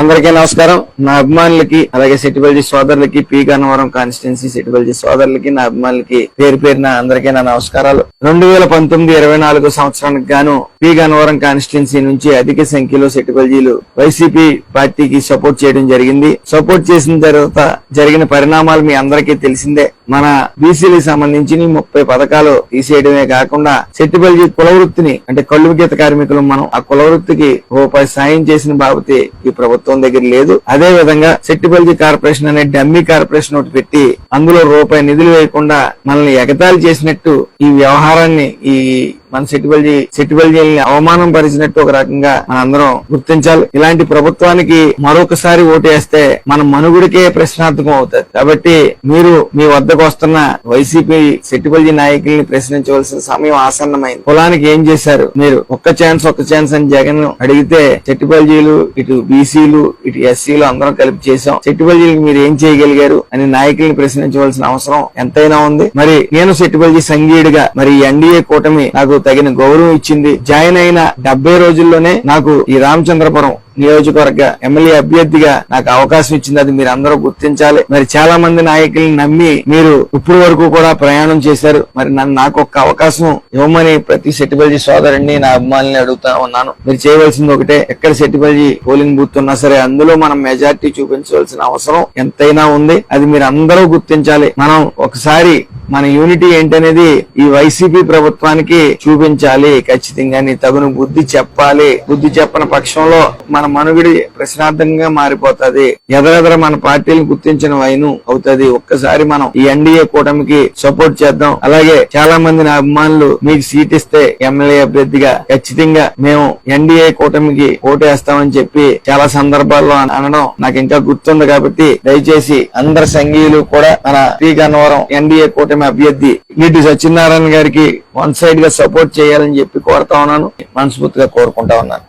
అందరికీ నమస్కారం. నా అభిమానులకి అలాగే సెటిబల్జీ సోదరులకి పి గన్నవరం కాన్స్టిట్యున్సీ సెటిబల్జీ సోదరులకి నా అభిమానులకి పేరు పేరున అందరికీ నా నమస్కారాలు. రెండు వేల పంతొమ్మిది ఇరవై నాలుగు సంవత్సరానికి గాను పి గన్నవరం కాన్స్టిట్యున్సీ నుంచి అధిక సంఖ్యలో సెటిబల్జీలు వైసీపీ పార్టీకి సపోర్ట్ చేయడం జరిగింది. సపోర్ట్ చేసిన తర్వాత జరిగిన పరిణామాలు మీ అందరికీ తెలిసిందే. మన బీసీలకు సంబంధించి ముప్పై పథకాలు తీసేయడమే కాకుండా చెట్టుపల్లి కుల వృత్తిని అంటే కళ్ళు గీత కార్మికులు మనం ఆ కుల వృత్తికి రూపాయి సాయం చేసిన బాబతి ఈ ప్రభుత్వం దగ్గర లేదు. అదే విధంగా చెట్టుపల్లి కార్పొరేషన్ అనే డమ్మీ కార్పొరేషన్ ఒకటి పెట్టి అందులో రూపాయి నిధులు వేయకుండా మనల్ని ఎగతాళి చేసినట్టు ఈ వ్యవహారాన్ని ఈ మన సెటిబల్జీ సెట్టిబల్జీని అవమానం పరిచినట్టు ఒక రకంగా మనందరం గుర్తించాలి. ఇలాంటి ప్రభుత్వానికి మరొకసారి ఓటేస్తే మన మనుగుడికే ప్రశ్నార్థకం అవుతుంది. కాబట్టి మీరు మీ వద్దకు వస్తున్న వైసీపీ సెటిబల్జీ నాయకుల్ని ప్రశ్నించవలసిన సమయం ఆసన్నమైంది. కులానికి ఏం చేశారు? మీరు ఒక్క ఛాన్స్ ఒక్క ఛాన్స్ అని జగన్ అడిగితే సెటిబల్జీలు ఇటు బీసీలు ఇటు ఎస్సీలు అందరం కలిపి చేశాం. సెటిబల్జీలకు మీరు ఏం చేయగలిగారు? అని నాయకుల్ని ప్రశ్నించవలసిన అవసరం ఎంతైనా ఉంది. మరి నేను సెట్టిబల్జీ సంఘీయుడిగా మరి ఎన్డీఏ కూటమి నాకు తగిన గౌరవం ఇచ్చింది. జాయిన్ అయిన డెబ్బై రోజుల్లోనే నాకు ఈ రామచంద్రపురం నియోజకవర్గ ఎమ్మెల్యే అభ్యర్థిగా నాకు అవకాశం ఇచ్చింది. అది మీరు అందరూ గుర్తించాలి. మరి చాలా మంది నాయకుల్ని నమ్మి మీరు ఇప్పుడు వరకు కూడా ప్రయాణం చేశారు. మరి నన్ను నాకు ఒక్క అవకాశం ఇవ్వమని ప్రతి సెట్టిబల్జీ సోదరుడిని నా అభిమానుల్ని అడుగుతా ఉన్నాను. మీరు చేయవలసింది ఒకటే ఎక్కడ సెట్టిబల్జీ పోలింగ్ బూత్ ఉన్నా సరే అందులో మనం మెజార్టీ చూపించవలసిన అవసరం ఎంతైనా ఉంది. అది మీరు అందరూ గుర్తించాలి. మనం ఒకసారి మన యూనిటీ ఏంటనేది ఈ వైసీపీ ప్రభుత్వానికి చూపించాలి. ఖచ్చితంగా తగును బుద్ధి చెప్పాలి. బుద్ధి చెప్పని పక్షంలో మన మన మనుగడి ప్రశ్నార్థంగా మారిపోతుంది. ఎదరెదర మన పార్టీని గుర్తించిన వైను అవుతుంది. ఒక్కసారి మనం ఈ ఎన్డీఏ కూటమికి సపోర్ట్ చేద్దాం. అలాగే చాలా మంది నా అభిమానులు మీకు సీట్ ఇస్తే ఎమ్మెల్యే అభ్యర్థిగా ఖచ్చితంగా మేము ఎన్డీఏ కూటమికి ఓటేస్తామని చెప్పి చాలా సందర్భాల్లో అనడం నాకు ఇంకా గుర్తుంది కాబట్టి దయచేసి అందరు సంఘీయులు కూడా మన శ్రీ గన్నవరం ఎన్డీఏ కూటమి అభ్యర్థి నీటి సత్యనారాయణ గారికి వన్ సైడ్గా సపోర్ట్ చేయాలని చెప్పి కోరుతా ఉన్నాను. మనస్ఫూర్తిగా కోరుకుంటా ఉన్నాను.